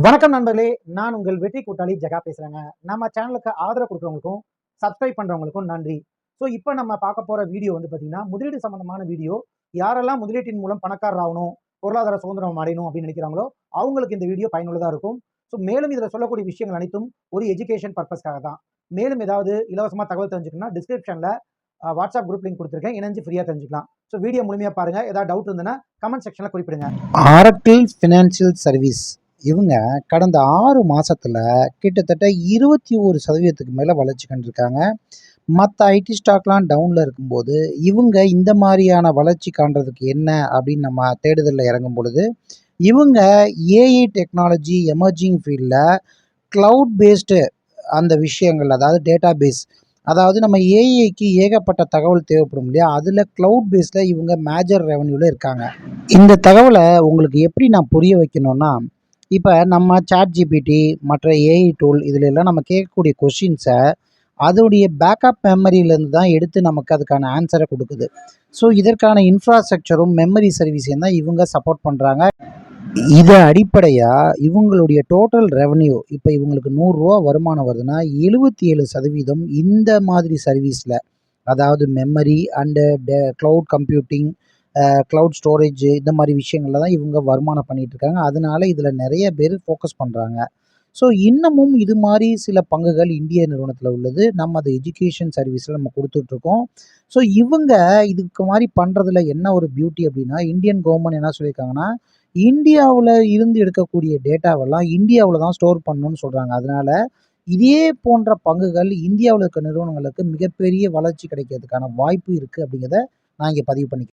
வணக்கம் நண்பர்களே நான் உங்கள் வெற்றி கூட்டாளி ஜெகா பேசுறேங்க. நம்ம சேனலுக்கு ஆதரவு கொடுக்குறவங்களுக்கும் சப்ஸ்கிரைப் பண்றவங்களுக்கும் நன்றி. ஸோ இப்போ நம்ம பார்க்க போற வீடியோ வந்து பார்த்தீங்கன்னா முதலீடு சம்பந்தமான வீடியோ யாரெல்லாம் முதலீட்டின் மூலம் பணக்காரர் ஆகணும் பொருளாதார சுதந்திரம் அடையணும் அப்படின்னு நினைக்கிறாங்களோ அவங்களுக்கு இந்த வீடியோ பயனுள்ளதாக இருக்கும். ஸோ மேலும் இதில் சொல்லக்கூடிய விஷயங்கள் அனைத்தும் ஒரு எஜுகேஷன் பர்பஸ்க்காக தான். மேலும் ஏதாவது இலவசமாக தகவல் தெரிஞ்சுக்கணும்னா டிஸ்கிரிப்ஷனில் வாட்ஸ்அப் குரூப் லிங்க் கொடுத்துருக்கேன். இணைஞ்சு ஃப்ரீயாக தெரிஞ்சுக்கலாம். ஸோ வீடியோ முழுமையாக பாருங்கள் ஏதாவது டவுட் இருந்ததுன்னா கமெண்ட் செக்ஷனில் குறிப்பிடுங்க. ஆரக்கிள் ஃபினான்ஷியல் சர்வீஸ் இவங்க கடந்த ஆறு மாசத்துல கிட்டத்தட்ட இருபத்தி ஒரு சதவீதத்துக்கு மேலே வளர்ச்சி கண்டிருக்காங்க. மற்ற ஐடி ஸ்டாக்லாம் டவுனில் இருக்கும்போது இவங்க இந்த மாதிரியான வளர்ச்சி காண்றதுக்கு என்ன அப்படின்னு நம்ம தேடுதலில் இறங்கும் பொழுது இவங்க ஏஐ டெக்னாலஜி எமர்ஜிங் ஃபீல்டில் க்ளவுட் பேஸ்டு அந்த விஷயங்கள் அதாவது டேட்டா பேஸ் அதாவது நம்ம ஏஐக்கு ஏகப்பட்ட தகவல் தேவைப்படும் இல்லையா? அதில் க்ளவுட் பேஸில் இவங்க மேஜர் ரெவன்யூவில் இருக்காங்க. இந்த தகவலை உங்களுக்கு எப்படி நான் புரிய வைக்கணும்னா இப்போ நம்ம சாட் ஜிபிடி மற்ற ஏஐ டூல் இதில் எல்லாம் நம்ம கேட்கக்கூடிய கொஷின்ஸை அதோடைய பேக்கப் மெமரியிலேருந்து தான் எடுத்து நமக்கு அதுக்கான ஆன்சரை கொடுக்குது. ஸோ இதற்கான இன்ஃப்ராஸ்ட்ரக்சரும் மெமரி சர்வீஸையும் தான் இவங்க சப்போர்ட் பண்ணுறாங்க இதை அடிப்படையாக இவங்களுடைய டோட்டல் ரெவன்யூ இப்போ இவங்களுக்கு நூறுரூவா வருமானம் வருதுன்னா எழுபத்தி ஏழு சதவீதம் இந்த மாதிரி சர்வீஸில் அதாவது memory and cloud computing cloud storage இந்த மாதிரி விஷயங்களில் தான் இவங்க வருமானம் பண்ணிகிட்ருக்காங்க இருக்காங்க. அதனால இதில் நிறைய பேர் ஃபோக்கஸ் பண்ணுறாங்க ஸோ இன்னமும் இது மாதிரி சில பங்குகள் இந்திய நிறுவனத்தில் உள்ளது. நம்ம அது எஜுகேஷன் சர்வீஸில் நம்ம கொடுத்துட்ருக்கோம் ஸோ இவங்க இதுக்கு மாதிரி பண்ணுறதுல என்ன ஒரு பியூட்டி அப்படின்னா இந்தியன் கவர்மெண்ட் என்ன சொல்லியிருக்காங்கன்னா இந்தியாவில் இருந்து எடுக்கக்கூடிய டேட்டாவெல்லாம் இந்தியாவில் தான் ஸ்டோர் பண்ணணும்னு சொல்கிறாங்க அதனால இதே போன்ற பங்குகள் இந்தியாவில் இருக்க நிறுவனங்களுக்கு மிகப்பெரிய வளர்ச்சி கிடைக்கிறதுக்கான வாய்ப்பு இருக்குது அப்படிங்கிறத நான் இங்கே பதிவு பண்ணிக்கிறேன்.